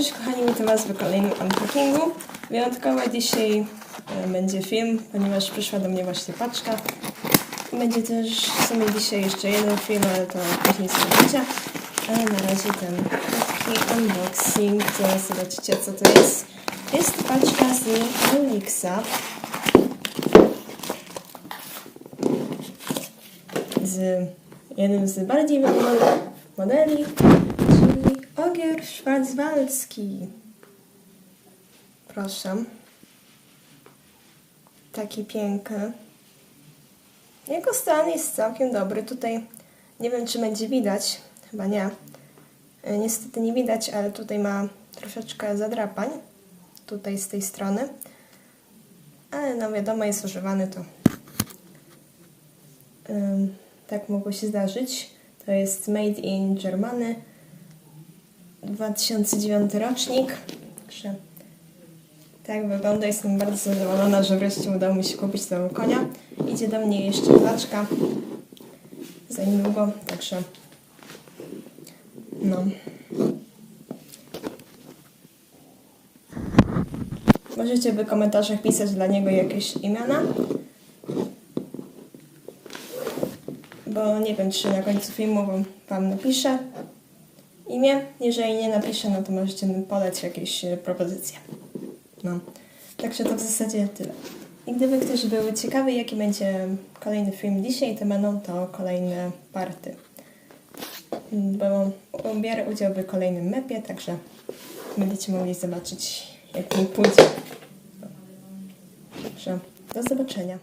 Cześć kochani, witam Was w kolejnym unpackingu. Wyjątkowo dzisiaj e, będzie film, ponieważ przyszła do mnie właśnie paczka. Będzie też w sumie dzisiaj jeszcze jeden film, ale to później zobaczycie. Ale na razie ten taki unboxing, to zobaczycie co to jest. Jest paczka z Olixa. Z jednym z bardziej wyglądnych modeli, czyli Ogier Schwarzwaldzki. Proszę. Taki piękny. Jego stan jest całkiem dobry. Tutaj nie wiem, czy będzie widać. Chyba nie. E, Niestety nie widać, ale tutaj ma troszeczkę zadrapań. Tutaj z tej strony. Ale no wiadomo, jest używany to. Ym, tak mogło się zdarzyć. To jest Made in Germany. 2009 rocznik. Także tak wygląda. Jestem bardzo zadowolona, że wreszcie udało mi się kupić tego konia. Idzie do mnie jeszcze paczka za niedługo, także no. Możecie w komentarzach pisać dla niego jakieś imiona. Bo nie wiem, czy na końcu filmu wam, napiszę Jeżeli nie napiszę, no to możecie mi podać jakieś e, propozycje. No. Także to w zasadzie tyle. I gdyby ktoś był ciekawy, jaki będzie kolejny film dzisiaj, to będą to kolejne party. Mm, Bo biorę udział w kolejnym mepie, także będziecie mogli zobaczyć, jak mi pójdzie. Także do zobaczenia.